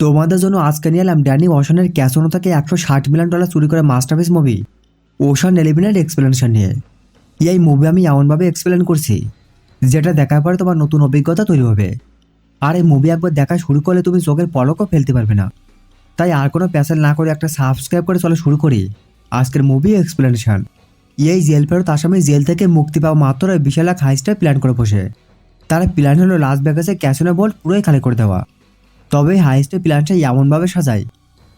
তোমাদের জন্য আজকে নিয়ে এলাম ড্যানি ওশানের ক্যাসোনো থেকে একশো ষাট মিলিয়ন ডলার চুরি করে মাস্টারপিস মুভি ওশান এলিমিনের এক্সপ্লেনেশন নিয়ে। এই মুভি আমি এমনভাবে এক্সপ্লেন করছি, যেটা দেখার পরে তোমার নতুন অভিজ্ঞতা তৈরি হবে। আর এই মুভি একবার দেখা শুরু করলে তুমি চোখের পলকও ফেলতে পারবে না। তাই আর কোনো প্যাসেল না করে একটা সাবস্ক্রাইব করে চলো শুরু করি আজকের মুভি এক্সপ্লেনেশন এই জেল ফেরত আসামি জেল থেকে মুক্তি পাওয়া মাত্র বিশাল এক হাইস্টার প্ল্যান করে বসে। তার প্ল্যান হলো লাস ভেগাসে ক্যাসিনো বোর্ড পুরোই খালি করে দেওয়া। তবে হাইস্টের প্ল্যানটা এমনভাবে সাজায়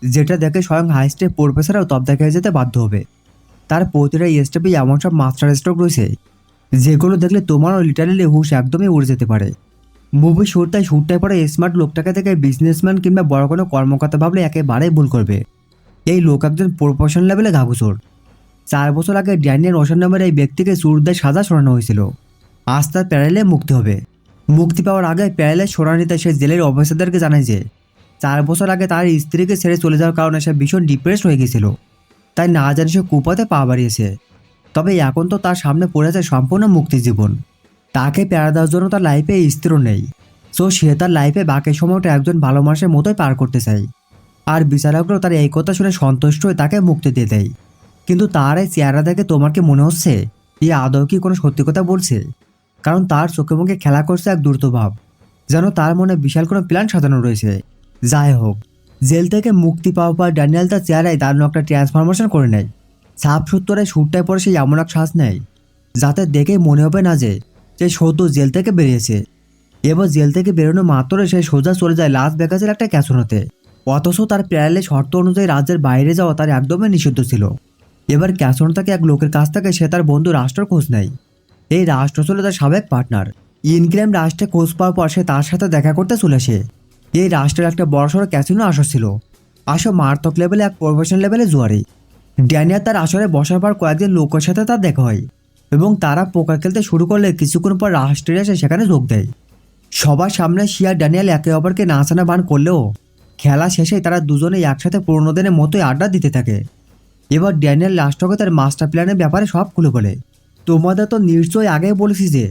যেটা দেখে স্বয়ং হাইস্টের প্রফেসরও তপ দেখা যেতে বাধ্য হবে। তার প্রতিটা স্টেপে এমন সব মাস্টার স্ট্রোক রয়েছে, যেগুলো দেখলে তোমারও লিটারেলি হুশ একদমই উড়ে যেতে পারে। মুভি শুরুটাই শুরুটাই পরে স্মার্ট লোকটাকে দেখে বিজনেসম্যান কিংবা বড় কোনো কর্মকর্তা ভাবলে একেবারেই ভুল করবে। এই লোক একজন প্রফেশনাল লেভেলে গাগুচোর চার বছর আগে ড্যানিয়াল রোশন নামের এই ব্যক্তিকে সুরদায় সাজা শোনানো হয়েছিল। আজ তার প্যারেলে মুক্তি হবে। মুক্তি পাওয়ার আগে প্যারেলে সোনানিতে সে জেলের অফিসারদেরকে জানায় যে চার বছর আগে তার স্ত্রীকে ছেড়ে চলে যাওয়ার কারণে সে ভীষণ ডিপ্রেসড হয়ে গেছিল। তাই না জানি সে কুপাতে পা বাড়িয়েছে। তবে এখন তো তার সামনে পড়েছে সম্পূর্ণ মুক্তি জীবন। তাকে প্যারা দেওয়ার জন্য তার লাইফে স্ত্রীও নেই। সো সে তার লাইফে বাকি সময়টা একজন ভালো মানুষের মতোই পার করতে চায়। আর বিচারকরাও তার এই কথা শুনে সন্তুষ্ট হয়ে তাকে মুক্তি দিয়ে দেয়। কিন্তু তার এই চেহারা দেখে তোমার কি মনে হচ্ছে? এই আদৌ কি কোনো সত্যি কথা বলছে? কারণ তার চোখে মুখে খেলা করছে এক দ্রুত ভাব। যেন তার মনে বিশাল কোনো প্ল্যান সাজানো রয়েছে। যাই হোক, জেল থেকে মুক্তি পাওয়ার পর ড্যানিয়েল তার চেহারায় দারুণ একটা ট্রান্সফরমেশন করে নেয়। সাপ সত্তরে সুরটায় পরে সে এমন এক শ্বাস নেয়, যাতে দেখেই মনে হবে না যে সে সদ্য জেল থেকে বেরিয়েছে। এবার জেল থেকে বেরোনো মাত্র সে সোজা চলে যায় লাস ভেগাসের একটা ক্যাসোনোতে। অথচ তার প্যারালে শর্ত অনুযায়ী রাজ্যের বাইরে যাওয়া তার একদমই নিষিদ্ধ ছিল। এবার ক্যাসোনো থেকে এক লোকের কাছ থেকে সে তার বন্ধু রাষ্ট্রের খোঁজ নেয়। এই রাষ্ট্র ছিল তার সাবেক পার্টনার। ইনক্লেম রাষ্ট্রে খোঁজ পাওয়ার পর সে তার সাথে দেখা করতে চলে আসে। এই রাষ্ট্রের একটা বড়সড় ক্যাসিনো আসর ছিল। আসো মারাত্মক লেভেলে এক প্রফেশনাল লেভেলে জুয়ারি। ড্যানিয়ার তার আসরে বসার পর কয়েকজন লোকের সাথে তার দেখা হয় এবং তারা পোকার খেলতে শুরু করলে কিছুক্ষণ পর রাষ্ট্রের এসে সেখানে যোগ দেয়। সবার সামনে শিয়া ড্যানিয়েল একে অপরকে নাচানা বান করলেও খেলা শেষে তারা দুজনে একসাথে পুরোনো দিনের মতোই আড্ডা দিতে থাকে। এবার ড্যানিয়াল লাস্টকে তার মাস্টার প্ল্যানের ব্যাপারে সব খুলে বলে। তোমাদের তো নিশ্চয়ই আগেই বলেছি যে,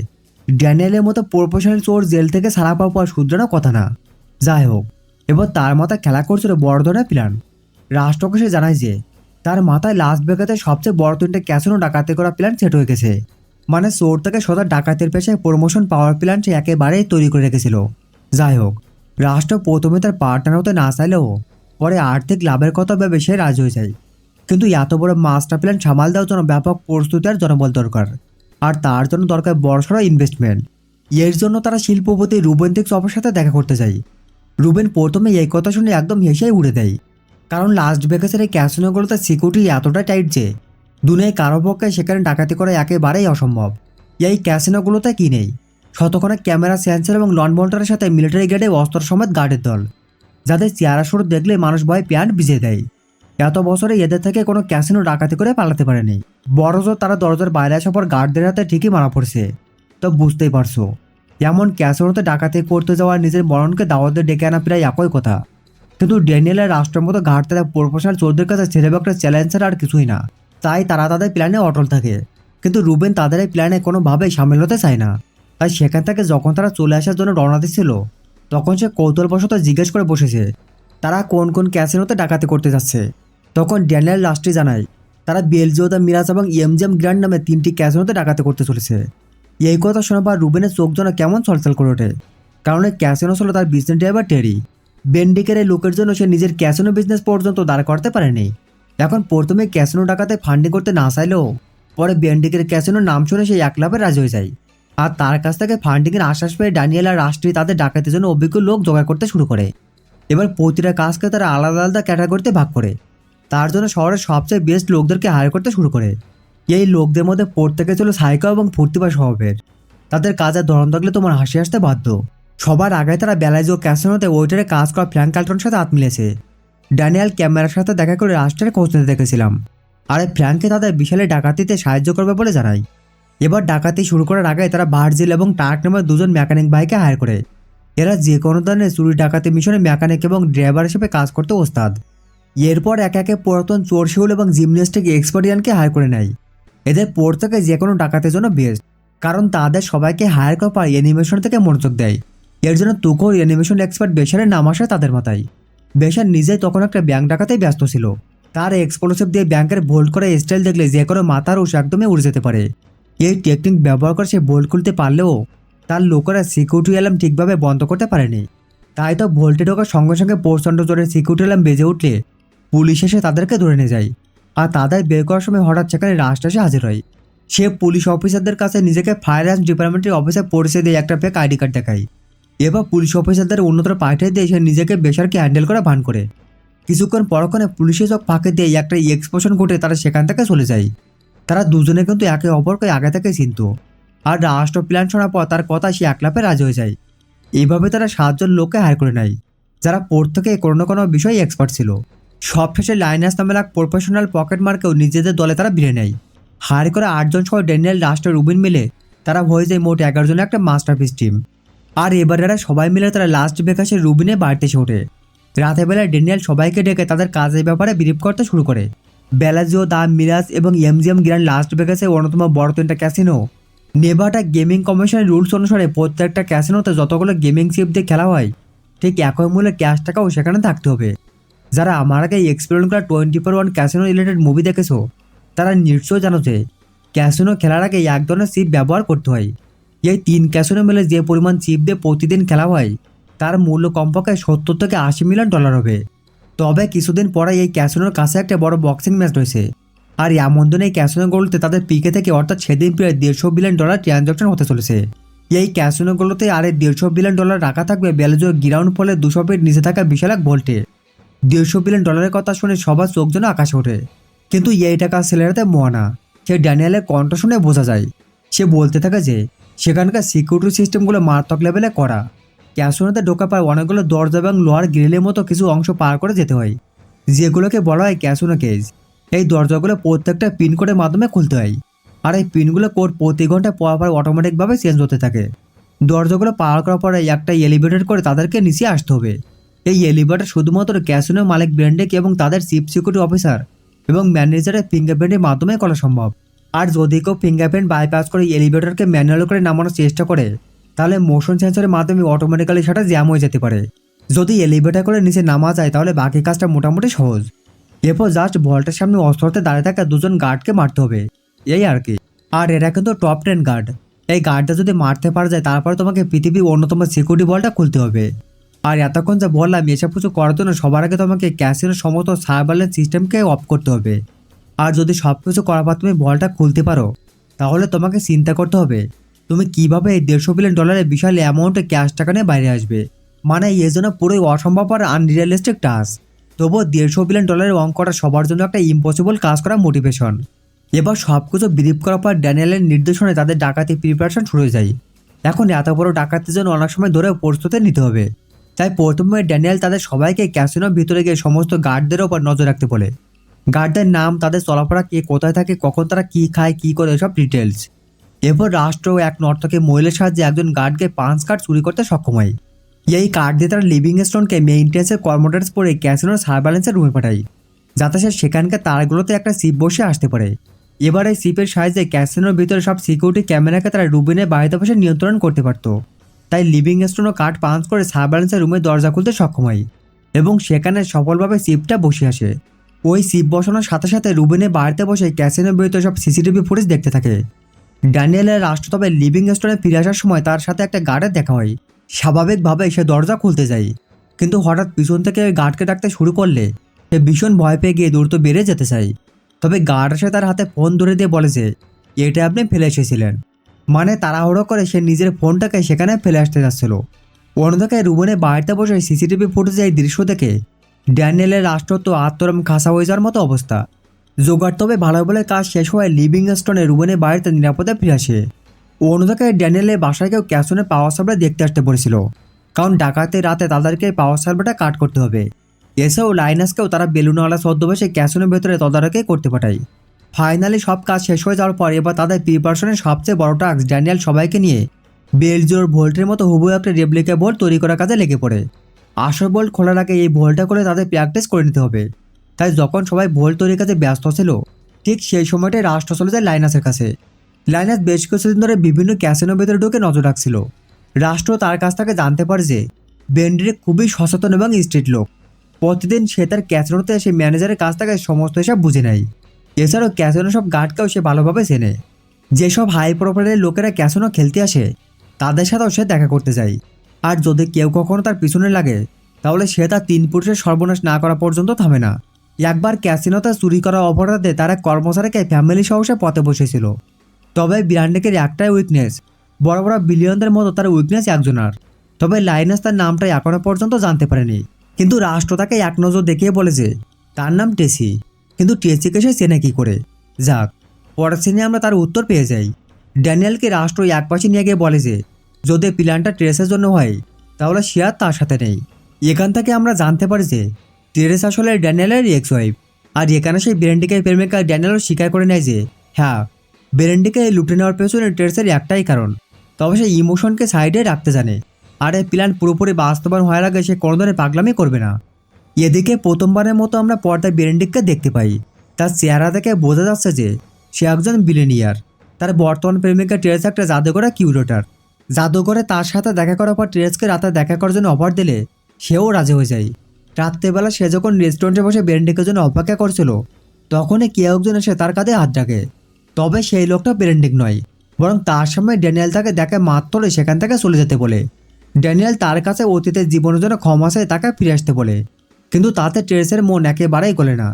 ড্যানিয়েলের মতো প্রফেশনাল চোর জেল থেকে সারা পাওয়ার পর শুধরানো কথা না। যাই হোক, এবার তার মাথায় খেলা করছিল বড় ধরনের প্ল্যান রাষ্ট্রকে সে জানায় যে, তার মাথায় লাস ভেগাতে সবচেয়ে বড় তিনটে ক্যাসিনো ডাকাতি করা প্ল্যান সেট হয়ে গেছে। মানে চোর থেকে সদা ডাকাতের পেশায় প্রমোশন পাওয়ার প্ল্যান সে একেবারেই তৈরি করে রেখেছিল। যাই হোক, রাষ্ট্র প্রথমে তার পার্টনার হতে না চাইলেও পরে আর্থিক লাভের কথা ভেবে সে রাজি হয়ে যায়। কিন্তু এত বড় মাস্টার প্ল্যান সামাল দেওয়ার জন্য ব্যাপক প্রস্তুতি আর জনবল দরকার। আর তার জন্য দরকার বড়সড় ইনভেস্টমেন্ট এর জন্য তারা শিল্পপতি রুবেন থেকে সবার সাথে দেখা করতে যায় রুবেন প্রথমে এই কথা শুনে একদম হেসেই উড়ে দেয়। কারণ লাস্ট ভেগাসের এই ক্যাসিনোগুলোতে সিকিউরিটি এতটা টাইট যে, দুনিয়ায় কারও পক্ষে সেখানে ডাকাতি করা একেবারেই অসম্ভব। এই ক্যাসিনোগুলোতে কি নেই? শতক্ষণে ক্যামেরা সেন্সর এবং লন বল্টারের সাথে মিলিটারি গ্রেডে অস্ত্র সমেত গার্ডের দল। যাদের চেহারা শুরু দেখলে মানুষ ভয় প্যান্ট ভিজিয়ে দেয়। এত বছরে এদের থেকে কোনো ক্যাসিনো ডাকাতি করে পালাতে পারেনি। বড় তারা দরজার বাইরে আসার পর গার্ডদের হাতে ঠিকই মারা পড়ছে। তো বুঝতেই পারছ, এমন ক্যাসিনোতে ডাকাতি করতে যাওয়া নিজের মরণকে দাওয়াতে ডেকে আনা প্রায় একই কথা। কিন্তু ড্যানিয়েলের রাষ্ট্রের মতো ঘাট তারা প্রফেশনাল চোরদের কাছে ছেলে একটা চ্যালেঞ্জের আর কিছুই না। তাই তারা তাদের প্ল্যানে অটল থাকে। কিন্তু রুবেন তাদের এই প্ল্যানে কোনোভাবেই সামিল হতে চায় না। তাই সেখান থেকে যখন তারা চলে আসার জন্য রওনা দিচ্ছিল, তখন সে কৌতূহলবশত জিজ্ঞেস করে বসেছে তারা কোন কোন ক্যাসিনোতে ডাকাতি করতে যাচ্ছে। তখন ড্যানিয়েল লাস্টে জানায়, তারা বেলজিওদা মিরাজ এবং ইএমজিএম গ্র্যান্ড নামে তিনটি ক্যাসিনোতে ডাকাতি করতে চলেছে। এই কথা শোনার পর রুবেনের চোখ যেন কেমন চলচল করে ওঠে, কারণ এই ক্যাসিনো ছিল তার বিজনেস ড্রাইভার টেরি বেন্ডিকের এই লোকের জন্য সে নিজের ক্যাসিনো বিজনেস পর্যন্ত দাঁড় করতে পারেনি। এখন প্রথমে ক্যাসিনো ডাকাতে ফান্ডিং করতে না চাইলেও পরে বেন্ডিকের ক্যাসিনোর নাম শুনে সে এক লাভে রাজি হয়ে যায়। আর তার কাছ থেকে ফান্ডিংয়ের আশ্বাস পেয়ে ড্যানিয়েল আর রাষ্ট্রী তাদের ডাকাতির জন্য অভিজ্ঞ লোক জোগাড় করতে শুরু করে। এবার প্রতিটা কাজকে তারা আলাদা আলাদা ক্যাটাগরিতে ভাগ করে। তার জন্য শহরের সবচেয়ে বেস্ট লোকদেরকে হায়ার করতে শুরু করে। এই লোকদের মধ্যে প্রত্যেকে ছিল সাইকো এবং ফুর্তিবা স্বভাবের। তাদের কাজের ধরন থাকলে তোমার হাসি আসতে বাধ্য। সবার আগে তারা বেলাইজো ক্যাসিনোতে ওয়েটারে কাজ করা ফ্র্যাঙ্ক কাল্টনের সাথে হাত মিলেছে। ড্যানিয়াল ক্যামেরার সাথে দেখা করে রাষ্ট্রের খোঁজ নিতে দেখেছিলাম। আর এই ফ্র্যাঙ্ককে তাদের বিশালে ডাকাতিতে সাহায্য করবে বলে জানায় এবার ডাকাতি শুরু করার আগে তারা ভার্জিল এবং টার্ক নামের দুজন মেকানিক বাইকে হায়ার করে। এরা যে কোনো ধরনের চুরি, ডাকাতি, মিশনে মেকানিক এবং ড্রাইভার হিসেবে কাজ করতে ওস্তাদ। এরপর এক একে পুরাতন চোর শিউল এবং জিমন্যাস্টিক এক্সপার্টিয়ানকে হায়ার করে নেয়। এদের পর থেকে যে কোনো ডাকাতের জন্য বেস্ট কারণ তাদের সবাইকে হায়ার করার অ্যানিমেশন থেকে মনোযোগ দেয়। এর জন্য তুকোর অ্যানিমেশন এক্সপার্ট বেশারের নাম আসে তাদের মাথায়। বেশার নিজেই তখন একটা ব্যাংক ডাকাতেই ব্যস্ত ছিল। তার এক্সপ্লোসিভ দিয়ে ব্যাংকের ভোল্ট করা স্টাইল দেখলে যে কোনো মাথার উস একদমই উড়ে যেতে পারে। এই টেকনিক ব্যবহার করে সে ভোল্ট খুলতে পারলেও তার লোকেরা সিকিউরিটি অ্যালার্ম ঠিকভাবে বন্ধ করতে পারেনি। তাই তো ভোল্টে ঢোকার সঙ্গে সঙ্গে প্রচণ্ড জোরে সিকিউরিটি অ্যালার্ম বেজে উঠলে পুলিশ এসে তাদেরকে ধরে নিয়ে যায়। আর তাদের বের করার সময় হঠাৎ সেখানে রাষ্ট্র এসে হাজির হয়। সে পুলিশ অফিসারদের কাছে নিজেকে অ্যান্ড ডিপার্টমেন্টের অফিসে পরিচয় দিয়ে একটা ফেক আইডি কার্ড দেখায়। এবার পুলিশ অফিসারদের অন্যত্র পাঠিয়ে দিয়ে সে নিজেকে বেসারকে হ্যান্ডেল করা ভান করে। কিছুক্ষণ পরক্ষণে পুলিশের চোখ ফাঁকে দিয়ে একটা এক্সপ্লোশন ঘটে তারা সেখান থেকে চলে যায়। তারা দুজনে কিন্তু একে অপরকে আগে থেকে চিনত। আর রাষ্ট্র প্ল্যান শোনার পর তার কথা সে একলাপে রাজি হয়ে যায়। এইভাবে তারা সাতজন লোককে হায়ার করে নেয়, যারা প্রত্যেকে কোনো না কোনো বিষয়ে এক্সপার্ট ছিল। সবশেষে লাইনাস নামের এক প্রফেশনাল পকেট মার্কেও নিজেদের দলে তারা বিড়ে নেয়। হায়ার করে আটজন সহ ড্যানিয়েল রাষ্ট্র রুবিন মিলে তারা হয়ে যায় মোট এগারো জনের একটা মাস্টারপিস টিম। আর এবার এরা সবাই মিলে তারা লাস্ট বেকাসে রুবিনে বাড়িতে এসে ওঠে। রাতের বেলা ড্যানিয়েল সবাইকে ডেকে তাদের কাজের ব্যাপারে বিরিপ করতে শুরু করে। বেলাজিও, দা, মিরাজ এবং এমজিএম গ্র্যান্ড লাস্ট বেকাসে অন্যতম বড় তিনটা ক্যাসিনো নেভাটা গেমিং কমিশনের রুলস অনুসারে প্রত্যেকটা ক্যাসিনোতে যতগুলো গেমিং চিপ দিয়ে খেলা হয়, ঠিক একই মূল্যে ক্যাশ টাকাও সেখানে থাকতে হবে। যারা আমার আগে এক্সপ্লেন করা twenty four one casino related movie দেখেছ, তারা নিশ্চয় জানো যে ক্যাসিনো খেলার আগে এক ধরনের চিপ ব্যবহার করতে হয়। এই তিন ক্যাসিনো মিলে যে পরিমাণ চিপ দিয়ে প্রতিদিন খেলা হয়, তার মূল্য কমপক্ষে সত্তর থেকে আশি মিলিয়ন ডলার হবে। তবে কিছুদিন পরে এই ক্যাসিনোর কাছে একটা বড় বক্সিং ম্যাচ রয়েছে। আর এমন দিন এই ক্যাসিনোগুলোতে তাদের পিকে থেকে অর্থাৎ সেদিন প্রায় দেড়শো বিলিয়ন ডলার ট্রানজাকশন হতে চলেছে। এই ক্যাসিনোগুলোতে আর এই দেড়শো বিলিয়ন ডলার রাখা থাকবে বেলজোর গ্রাউন্ড ফলে দুশো ফিট নিচে থাকা বিশাল এক ভোল্টে দেড়শো বিলিয়ন ডলারের কথা শুনে সবার চোখ যেন আকাশে ওঠে। কিন্তু এই টাকা ছেলেরাতে মোয়ানা সে ড্যানিয়েলের কণ্ঠ শুনে বোঝা যায়। সে বলতে থাকে যে, সেখানকার সিকিউরিটি সিস্টেমগুলো মারাত্মক লেভেলে করা ক্যাসোনাতে ঢোকা পায় অনেকগুলো দরজা এবং লোহার গ্রিলের মতো কিছু অংশ পার করে যেতে হয়। যেগুলোকে বলা হয় ক্যাসোনা কেজ এই দরজাগুলো প্রত্যেকটা পিন কোডের মাধ্যমে খুলতে হয়। আর এই পিনগুলো কোড প্রতি ঘণ্টা পর পর অটোমেটিকভাবে চেঞ্জ হতে থাকে। দরজাগুলো পার করার পরে একটা এলিভেটর করে তাদেরকে নিচে আসতে হবে। এই এলিভেটর শুধুমাত্র ক্যাসিনো মালিক ব্র্যান্ডেক এবং তাদের চিফ সিকিউরিটি অফিসার এবং ম্যানেজারের ফিঙ্গারপ্রিন্টের মাধ্যমে করা সম্ভব। আর যদি কেউ ফিঙ্গারপ্রিন্ট বাইপাস করে এলিভেটরকে ম্যানুয়াল করে নামানোর চেষ্টা করে, তাহলে মোশন সেন্সরের মাধ্যমে অটোমেটিক্যালি সেটা জ্যাম হয়ে যেতে পারে। যদি এলিভেটর করে নিচে নামা যায়, তাহলে বাকি কাজটা মোটামুটি সহজ। এরপর জাস্ট বলটার সামনে অস্ত্রতে দাঁড়িয়ে থাকা দুজন গার্ডকে মারতে হবে। এই আর কি। আর এরা কিন্তু টপ টেন গার্ড এই গার্ডটা যদি মারতে পারা যায়, তারপরে তোমাকে পৃথিবীর অন্যতম সিকিউরিটি বলটা খুলতে হবে। আর এতক্ষণ যা বললাম এসব কিছু করার জন্য সবার আগে তোমাকে ক্যাসিনোর সমস্ত সার্ভারলেন্স সিস্টেমকে অফ করতে হবে। আর যদি সব কিছু করার পর তুমি বলটা খুলতে পারো, তাহলে তোমাকে চিন্তা করতে হবে, তুমি কীভাবে এই দেড়শো বিলিয়ন ডলারের বিশাল অ্যামাউন্টে ক্যাশ টাকা নিয়ে বাইরে আসবে? মানে এই জন্য পুরোই অসম্ভব আর আনরিয়ালিস্টিক টাস্ক তবুও দেড়শো বিলিয়ন ডলারের অঙ্কটা সবার জন্য একটা ইম্পসিবল কাজ করা মোটিভেশন এবার সব কিছু বিলিভ করার পর ড্যানিয়েলের নির্দেশনে তাদের ডাকাতি প্রিপারেশন শুরু হয়ে যায়। এখন এত বড় ডাকাতির জন্য অনেক সময় ধরে প্রস্তুতি নিতে হবে। তাই প্রথমে ড্যানিয়েল তাদের সবাইকে ক্যাসিনোর ভিতরে গিয়ে সমস্ত গার্ডদের ওপর নজর রাখতে বলে। গার্ডদের নাম, তাদের চলাফেরা কে কোথায় থাকে, কখন তারা কি খায়, কি করে এসব ডিটেলস এরপর রাষ্ট্র এক নর্তকে মহিলার সাহায্যে একজন গার্ডকে পাঁচ কার্ড চুরি করতে সক্ষম হয়। এই কার্ড দিয়ে তারা লিভিং স্টোনকে মেইনটেন্সের কর্মোটার্স পরে ক্যাসিনোর সার্ভেলেন্সের রুমে পাঠায়। যাতে সে সেখানকার তারগুলোতে একটা সিপ বসে আসতে পারে। এবার এই সিপের সাহায্যে ক্যাসিনোর ভিতরে সব সিকিউরিটি ক্যামেরাকে তারা রুবিনের বাড়িতে বসে নিয়ন্ত্রণ করতে পারত। তাই লিভিং স্টোনও কার্ড পাঞ্চ করে সার্ভেলেন্সের রুমের দরজা খুলতে সক্ষম হয় এবং সেখানে সফলভাবে সিপটা বসে আসে। ওই সিপ বসানোর সাথে সাথে রুবিনের বাড়িতে বসে ক্যাসিনোর ভিতরে সব সিসিটিভি ফুটেজ দেখতে থাকে। ড্যানিয়েলের রাষ্ট্র তবে লিভিং স্টোনে ফিরে আসার সময় তার সাথে একটা গার্ডের দেখা হয়। স্বাভাবিকভাবে সে দরজা খুলতে যায় কিন্তু হঠাৎ পিছন থেকে গার্ডকে ডাকতে শুরু করলে, সে ভীষণ ভয় পেয়ে গিয়ে দ্রুত বেড়ে যেতে চায় তবে গার্ড এসে তার হাতে ফোন ধরে দিয়ে বলে যে, এটা আপনি ফেলে এসেছিলেন। মানে তাড়াহুড়ো করে সে নিজের ফোনটাকে সেখানে ফেলে আসতে যাচ্ছিল। অন্যদিকে রুবনে বাড়িতে বসে সিসিটিভি ফুটেজে এই দৃশ্য দেখে ড্যানিয়েলের রাষ্ট্রত্ব আত্মরম খাসা হয়ে যাওয়ার মতো অবস্থা। জোগাড় তবে ভালো বলে কাজ শেষ হওয়ায় লিভিং স্টোনে রুবেনের বাড়িতে নিরাপদে ফিরে আসে। অন্যদিকে ড্যানিয়েলের বাসায় কেউ ক্যাসনে পাওয়ার সার্ভার দেখতে আসতে বলেছিল। কারণ ডাকাতে রাতে তাদেরকে পাওয়ার সার্ভারটা কাট করতে হবে। এছাড়াও লাইনাসকেও তারা বেলুনওয়ালা ছদ্মবেশে ক্যাশনের ভেতরে তদারকি করতে পাঠায়। ফাইনালি সব কাজ শেষ হয়ে যাওয়ার পর এবার তাদের প্রিপারেশনের সবচেয়ে বড় টাস্ক ড্যানিয়েল সবাইকে নিয়ে বেলজোর ভোল্টের মতো হুবু একটা রেপ্লিকা বোল্ট তৈরি করার কাজে লেগে পড়ে। আসল বোল্ট খোলার আগে এই ভোল্টটা করে তাদের প্র্যাকটিস করে নিতে হবে। তাই যখন সবাই ভোল্ট তৈরির কাজে ব্যস্ত ছিল, ঠিক সেই সময়টাই রাষ্ট্র চলে যায় লাইনাসের কাছে। লাইনাস বেশ কিছুদিন ধরে বিভিন্ন ক্যাসিনোর ভেতরে ঢুকে নজর রাখছিল। রাষ্ট্র তার কাছ থেকে জানতে পারে যে বেন্ড্রিক খুবই সচেতন এবং স্ট্রিট লোক। প্রতিদিন সে তার ক্যাসিনোতে এসে ম্যানেজারের কাছ থেকে সমস্ত হিসাব বুঝে নেয়। এছাড়াও ক্যাসিনো সব গার্ডকেও সে ভালোভাবে চেনে। যেসব হাই প্রোফাইলের লোকেরা ক্যাসিনো খেলতে আসে, তাদের সাথেও সে দেখা করতে যায়। আর যদি কেউ কখনো তার পিছনে লাগে, তাহলে সে তার তিন পুরুষের সর্বনাশ না করা পর্যন্ত থামে না। একবার ক্যাসিনোতে চুরি করা অপরাধে তারা কর্মচারীকে ফ্যামিলি সহ সে পথে বসেছিল। তবে বিরান্ডেকের একটাই উইকনেস বড় বড় বিলিয়নদের মতো তার উইকনেস একজনার। তবে লাইনাস তার নামটা এখনও পর্যন্ত জানতে পারেনি। কিন্তু রাষ্ট্র তাকে এক নজর দেখিয়ে বলে যে তার নাম টেসি। কিন্তু টেসিকে সে চেনে কী করে? যাক, পরের সিনে আমরা তার উত্তর পেয়ে যাই। ড্যানিয়েলকে রাষ্ট্র এক পাশে নিয়ে গিয়ে বলে যে, যদি প্ল্যানটা ট্রেসের জন্য হয়, তাহলে সে আর তার সাথে নেই। এখান থেকে আমরা জানতে পারি যে, টেরেস আসলে ড্যানিয়েলের এক্স ওয়াইফ আর এখানে সেই বেরেন্ডিকে প্রেমিকা ড্যানিয়েলও স্বীকার করে নেয় যে হ্যাঁ বেরেন্ডিকে লুটে নেওয়ার পেছনে টেরেসের একটাই কারণ। তবে সে ইমোশনকে সাইডে রাখতে জানে। আর এই প্ল্যান পুরোপুরি বাস্তবায়ন হওয়ার আগে সে কোনো ধরনের পাগলামি করবে না। এদিকে প্রথমবারের মতো আমরা পর্দায় বেরেন্ডিককে দেখতে পাই। তার চেহারা দেখে বোঝা যাচ্ছে যে সে একজন বিলেনিয়ার তার বর্তমান প্রেমিকা টেরেস একটা জাদুকরা কিউরেটার জাদুঘরে তার সাথে দেখা করার পর টেরেসকে রাতে দেখা করার জন্য অফার দিলে সেও রাজি হয়ে যায়। রাত্রেবেলা সে যখন রেস্টুরেন্টে বসে বেরেন্ডিকের জন্য অপেক্ষা করছিল, তখনই কেউ একজন এসে তার কাঁধে হাত রাখে। তবে সেই লোকটা বেরেন্ডিক নয়, বরং তার সময় ড্যানিয়েল তাকে দেখে মাত্রই সেখান থেকে চলে যেতে বলে। ড্যানিয়েল তার কাছে অতীতের জীবনের জন্য ক্ষমা চায় তাকে ফিরে আসতে বলে, কিন্তু তাতে ট্রেসের মন একেবারেই গলে না,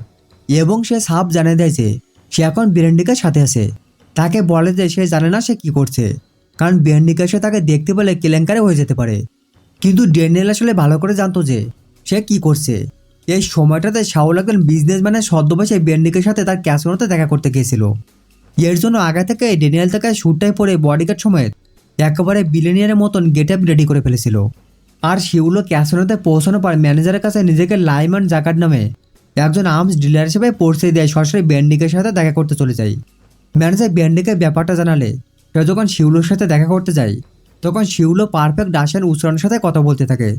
এবং সে সাপ জানিয়ে দেয় যে সে এখন বিরেন্ডিকের সাথে আছে। তাকে বলে যে সে জানে না সে কি করছে, কারণ বিরেন্ডিকা সে তাকে দেখতে পেলে কেলেঙ্কারে হয়ে যেতে পারে। কিন্তু ড্যানিয়েল আসলে ভালো করে জানতো যে সে কি করছে। এই সময়টাতে শাওল একজন বিজনেসম্যানের ছদ্মবেশে বেন্ডিকের সাথে তার ক্যাসিনোতে দেখা করতে গিয়েছিল। এর জন্য আগে থেকে ড্যানিয়েল তাকে স্যুটটাই পরে বডিগার্ড সমেত একেবারে বিলেনিয়ারের মতন গেট আপ রেডি করে ফেলেছিল। আর সেগুলো ক্যাসিনোতে পৌঁছানোর পর ম্যানেজারের কাছে নিজেকে লাইমান জাকার নামে একজন আর্মস ডিলার হিসেবে পৌঁছে দেয় সরাসরি ব্যান্ডিকের সাথে দেখা করতে চলে যায়। ম্যানেজার ব্যান্ডিকের ব্যাপারটা জানালে সে যখন শিউলোর সাথে দেখা করতে যায়, তখন শিউলো পারফেক্ট ডাসেন উচ্চারণের সাথে কথা বলতে থাকে।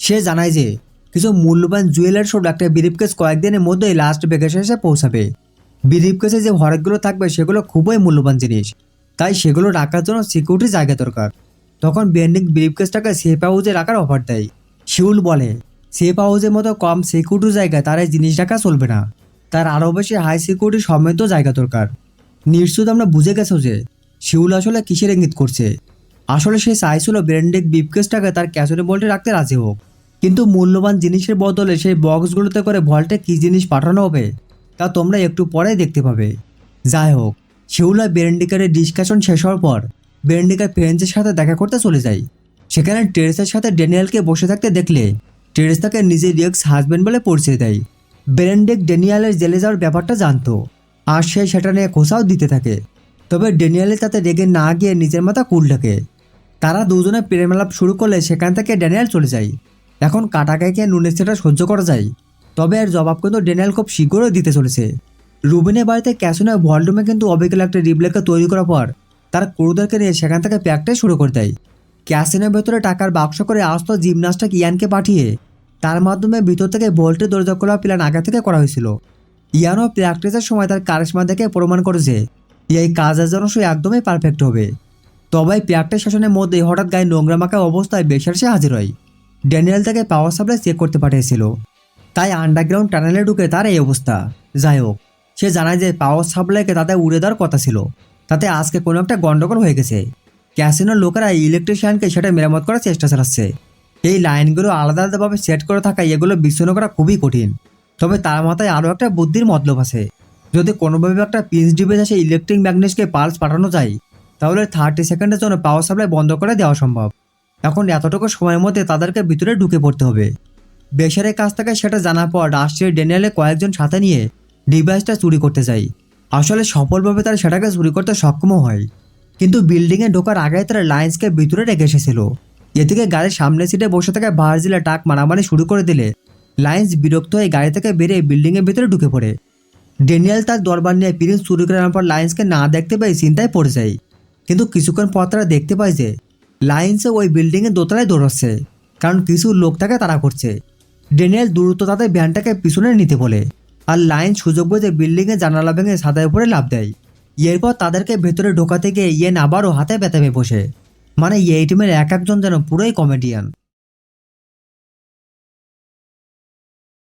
সে জানায় যে কিছু মূল্যবান জুয়েলার সব একটা বিরিপকেস কয়েকদিনের মধ্যেই লাস্ট বেগেসে এসে পৌঁছাবে। বিরিপকেসে যে হরেকগুলো থাকবে, সেগুলো খুবই মূল্যবান জিনিস। তাই সেগুলো রাখার জন্য সিকিউরিটি জায়গা দরকার। তখন বেন্ডিং ব্রিফকেসটাকে সেফ হাউসে রাখার অফার দেয়। শিউল বলে সেফ হাউসের মতো কম সিকিউরিটি জায়গায় তার এই জিনিস রাখা চলবে না। তার আরও বেশি হাই সিকিউরিটি সমৃদ্ধ জায়গা দরকার। নিশ্চিত আমরা বুঝে গেছো যে, শিউল আসলে কিসের ইঙ্গিত করছে? আসলে সে চাইছিল ব্র্যান্ডিক বিপকেসটাকে তার ক্যাসনে বলটে রাখতে রাজি হোক। কিন্তু মূল্যবান জিনিসের বদলে সেই বক্সগুলোতে করে ভল্টে কী জিনিস পাঠানো হবে? তা তোমরা একটু পরেই দেখতে পাবে। যাই হোক, শিউলা বেরেন্ডিকারের ডিসকাশন শেষ হওয়ার পর বেরেন্ডিকার পেরেন্টসের সাথে দেখা করতে চলে যায়। সেখানে টেরেসের সাথে ড্যানিয়ালকে বসে থাকতে দেখলে টেরেস তাকে নিজের রিক্স হাজব্যান্ড বলে পরিচয় দেয়। বেরেন্ডিক ড্যানিয়ালের জেলে যাওয়ার ব্যাপারটা জানতো, আর সে সেটা নিয়ে খোঁচাও দিতে থাকে। তবে ড্যানিয়েলে তাতে রেগে না গিয়ে নিজের মাথা কুল ডাকে তারা দুজনে প্রেমালাপ শুরু করলে সেখান থেকে ড্যানিয়াল চলে যায়। এখন কাটাকাইকে নুনের সেটা সহ্য করা যায়। তবে এর জবাব কিন্তু ড্যানিয়েল খুব শীঘ্রই দিতে চলেছে। রুবিনের বাড়িতে ক্যাসিনো ভলডুমে কিন্তু অবিকল একটা রিপ্লেকে তৈরি করার পর তার ক্রুদেরকে নিয়ে সেখান থেকে প্যাকটাই শুরু করে দেয়। ক্যাসিনোর ভেতরে টাকার বাক্স করে আসতো জিমনাস্টাক ইয়ানকে পাঠিয়ে তার মাধ্যমে ভিতর থেকে ভোল্টের দরজা খোলা প্ল্যান আগে থেকে করা হয়েছিল। ইয়ানও প্র্যাকটিসের সময় তার কারিশমা দেখে প্রমাণ করেছে, এই কাজের জন্য সে একদমই পারফেক্ট হবে। তবে প্র্যাকটিস সেশনের মধ্যেই হঠাৎ গায়ে নোংরা মাখা অবস্থায় বেশার সে হাজির হয়। ড্যানিয়েল তাকে পাওয়ার সাপ্লাই চেক করতে পাঠিয়েছিল। তাই আন্ডারগ্রাউন্ড টানেলে ঢুকে তার এই অবস্থা। যাই হোক, সে জানায় যে পাওয়ার সাপ্লাইকে তাতে উড়ে দেওয়ার কথা ছিল। তাতে আজকে কোনো একটা গন্ডগোল হয়ে গেছে। ক্যাসিনোর লোকেরা ইলেকট্রিশিয়ানকে সেটা মেরামত করার চেষ্টা চালাচ্ছে। এই লাইনগুলো আলাদা আলাদাভাবে সেট করে থাকায় এগুলো বিচ্ছিন্ন করা খুবই কঠিন। তবে তার মাথায় আরও একটা বুদ্ধির মতলব আছে। যদি কোনোভাবে একটা পিস ডিভাইস আসে ইলেকট্রিক ম্যাগনেটকে পালস পাঠানো যায়, তাহলে থার্টি সেকেন্ডের জন্য পাওয়ার সাপ্লাই বন্ধ করে দেওয়া সম্ভব। এখন এতটুকু সময়ের মধ্যে তাদেরকে ভিতরে ঢুকে পড়তে হবে। বেসারের কাছ থেকে সেটা জানার পর রাষ্ট্রীয় ড্যানিয়েলে কয়েকজন সাথে নিয়ে ডিভাইসটা চুরি করতে যায়। আসলে সফলভাবে তারা সেটাকে চুরি করতে সক্ষমও হয়। কিন্তু বিল্ডিংয়ে ঢোকার আগে তারা লাইন্সকে ভিতরে রেখে এসেছিল। এদিকে গাড়ির সামনে সিটে বসে থাকা ভার্জিলে টাক মারামারি শুরু করে দিলে লাইন্স বিরক্ত হয়ে গাড়ি থেকে বেরিয়ে বিল্ডিংয়ের ভিতরে ঢুকে পড়ে। ডেনিয়াল তার দরবার নিয়ে প্রিন্স চুরি করে আনার পর লাইন্সকে না দেখতে পেয়ে চিন্তায় পড়ে যায়। কিন্তু কিছুক্ষণ পর তারা দেখতে পায় যে লাইন্সে ওই বিল্ডিংয়ের দোতলায় দৌড়াচ্ছে, কারণ কিছু লোক তাকে তাড়া করছে। ড্যানিয়েল দ্রুত তাদের ভ্যানটাকে পিছনে নিতে বলে আর লাইন সুযোগ বুঝে বিল্ডিংয়ে জানালা ভেঙে সাদায় উপরে লাভ দেয়। এরপর তাদেরকে ভেতরে ঢোকাতে গিয়ে ইয়েন আবারও হাতে ব্যথা পেয়ে বসে। মানে এই টিমের এক একজন যেন পুরোই কমেডিয়ান